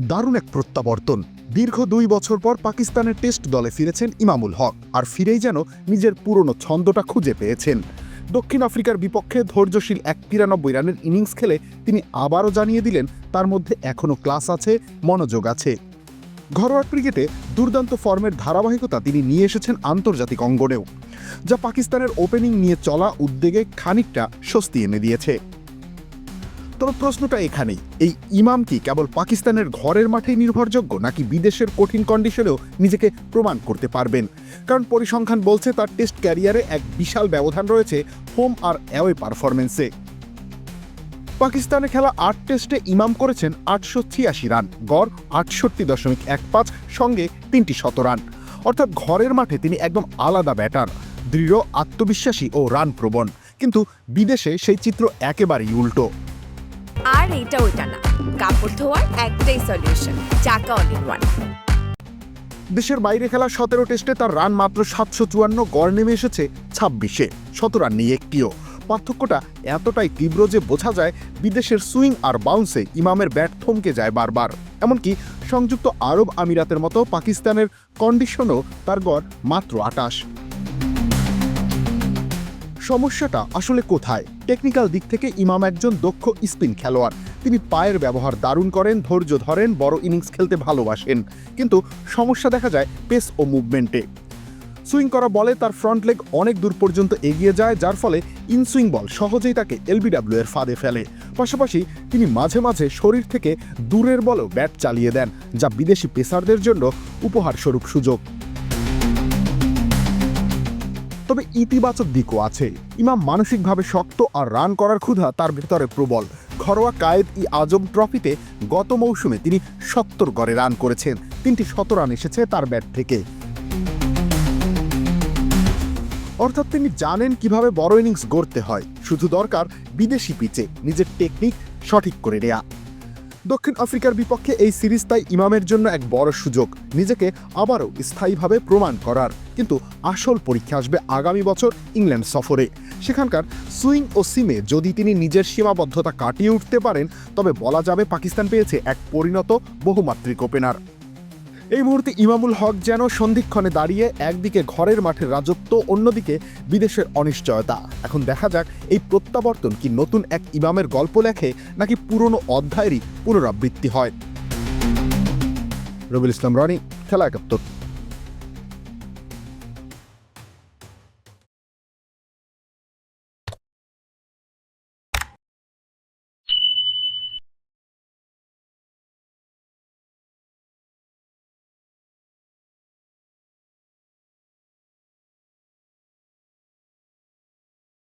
দারুণ এক প্রত্যাবর্তন। দীর্ঘ দুই বছর পর পাকিস্তানের টেস্ট দলে ফিরেছেন ইমামুল হক, আর ফিরেই যেন নিজের পুরনো ছন্দটা খুঁজে পেয়েছেন। দক্ষিণ আফ্রিকার বিপক্ষে ধৈর্যশীল এক তিরানব্বই রানের ইনিংস খেলে তিনি আবারও জানিয়ে দিলেন, তার মধ্যে এখনও ক্লাস আছে, মনোযোগ আছে। ঘরোয়া ক্রিকেটে দুর্দান্ত ফর্মের ধারাবাহিকতা তিনি নিয়ে এসেছেন আন্তর্জাতিক অঙ্গনেও, যা পাকিস্তানের ওপেনিং নিয়ে চলা উদ্বেগে খানিকটা স্বস্তি এনে দিয়েছে। তবে প্রশ্নটা এখানেই। এই ইমাম কি কেবল পাকিস্তানের ঘরের মাঠেই নির্ভরযোগ্য, নাকি বিদেশের কঠিন কন্ডিশনেও নিজেকে প্রমাণ করতে পারবেন? কারণ পরিসংখ্যান বলছে তার টেস্ট ক্যারিয়ারে এক বিশাল ব্যবধান রয়েছে হোম আর অ্যাওয়ে পারফরমেন্সে পাকিস্তানে খেলা আট টেস্টে ইমাম করেছেন আটশো ছিয়াশি রান, গড় আটষট্টি দশমিক এক পাঁচ, সঙ্গে তিনটি শতরান অর্থাৎ ঘরের মাঠে তিনি একদম আলাদা ব্যাটার দৃঢ় আত্মবিশ্বাসী ও রান প্রবণ কিন্তু বিদেশে সেই চিত্র একেবারেই উল্টো। আর এটা ওটা না। কাপড় ধোয়ার একটাই সলিউশন চাকা অল ইন ওয়ান দেশের বাইরে খেলা সতেরো টেস্টে তার রান মাত্র সাতশো চুয়ান্ন, গড় নেমে এসেছে ছাব্বিশে। শত রান নেই একটিও। পার্থক্যটা এতটাই তীব্র যে বোঝা যায়, বিদেশের সুইং আর বাউন্সে ইমামের ব্যাট থমকে যায় বারবার। এমনকি সংযুক্ত আরব আমিরাতের মতো পাকিস্তানের কন্ডিশনও তার গড় মাত্র আটাশ। সমস্যাটা আসলে কোথায়? টেকনিক্যাল দিক থেকে ইমাম একজন দক্ষ স্পিন খেলোয়াড়। তিনি পায়ের ব্যবহার দারুণ করেন, ধৈর্য ধরেন, বড় ইনিংস খেলতে ভালোবাসেন। কিন্তু সমস্যা দেখা যায় পেস ও মুভমেন্টে। সুইং করা বলে তার ফ্রন্ট লেগ অনেক দূর পর্যন্ত এগিয়ে যায়, যার ফলে ইনসুইং বল সহজেই তাকে এলবিডাব্লিউ এর ফাঁদে ফেলে। পাশাপাশি তিনি মাঝে মাঝে শরীর থেকে দূরের বলেও ব্যাট চালিয়ে দেন, যা বিদেশি পেসারদের জন্য উপহার স্বরূপ সুযোগ। তবে ইতিবাচক দিকও আছে। ইমাম মানসিকভাবে শক্ত আর রান করার ক্ষুধা তার ভেতরে প্রবল। ঘরোয়া কায়েদ ই আজম ট্রফিতে গত মৌসুমে তিনি সত্তর গড়ে রান করেছেন। তিনটি শত রান এসেছে তার ব্যাট থেকে। অর্থাৎ তিনি জানেন কীভাবে বড় ইনিংস গড়তে হয়। শুধু দরকার বিদেশি পিচে, নিজের টেকনিক সঠিক করে নেয়া। দক্ষিণ আফ্রিকার বিপক্ষে এই সিরিজ তাই ইমামের জন্য এক বড় সুযোগ। নিজেকে আবারও স্থায়ীভাবে প্রমাণ করার। কিন্তু আসল পরীক্ষা আসবে আগামী বছর ইংল্যান্ড সফরে। সেখানকার সুইং ও সিমে যদি তিনি নিজের সীমাবদ্ধতা কাটিয়ে উঠতে পারেন, তবে বলা যাবে পাকিস্তান পেয়েছে এক পরিণত বহুমাত্রিক ওপেনার। এই মুহূর্তে ইমামুল হক যেন সন্ধিক্ষণে দাঁড়িয়ে একদিকে ঘরের মাঠের রাজত্ব, অন্যদিকে বিদেশের অনিশ্চয়তা। এখন দেখা যাক এই প্রত্যাবর্তন কি নতুন এক ইমামের গল্প লেখে নাকি পুরনো অধ্যায়েরই পুনরাবৃত্তি হয়। রবিল ইসলাম রনি, খেলা একাত্তর।